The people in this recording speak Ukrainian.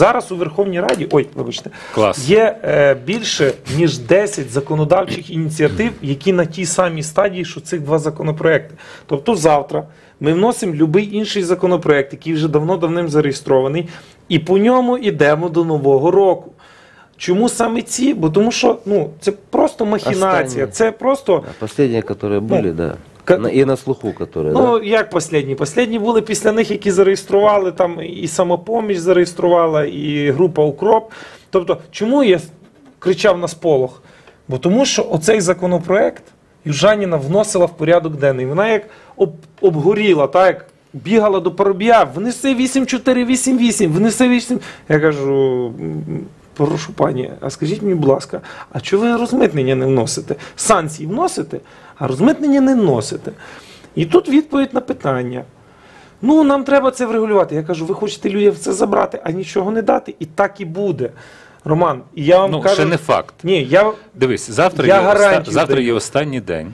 Зараз у Верховній Раді, ой, вибачте, Клас. є е, більше ніж 10 законодавчих ініціатив, які на тій самій стадії, що цих два законопроекти. Тобто завтра ми вносимо будь-який інший законопроект, який вже давно-давним зареєстрований, і по ньому йдемо до нового року. Чому саме ці? Бо тому що ну, це просто махінація, Останні. це просто. А Последние, которые были, да. На- на слуху, которые, Ну, да. як последні? Последні були після них, які зареєстрували там і самопоміч зареєструвала, і група Укроп. Тобто, чому я кричав на сполох? Бо тому що оцей законопроект Южаніна вносила в порядок денний. Вона як об, обгоріла, так як бігала до Парубія, внеси 8488, внеси 8. Я кажу. «М, Прошу пані, а скажіть мені, будь ласка, а чого ви розмитнення не вносите? Санкції вносите, а розмитнення не вносите. І тут відповідь на питання. Ну, нам треба це врегулювати. Я кажу, ви хочете людям це забрати, а нічого не дати, і так і буде. Роман, я вам Ну, кажу. ще не факт. Ні, я Дивись, завтра, Я є, оста... завтра є останній день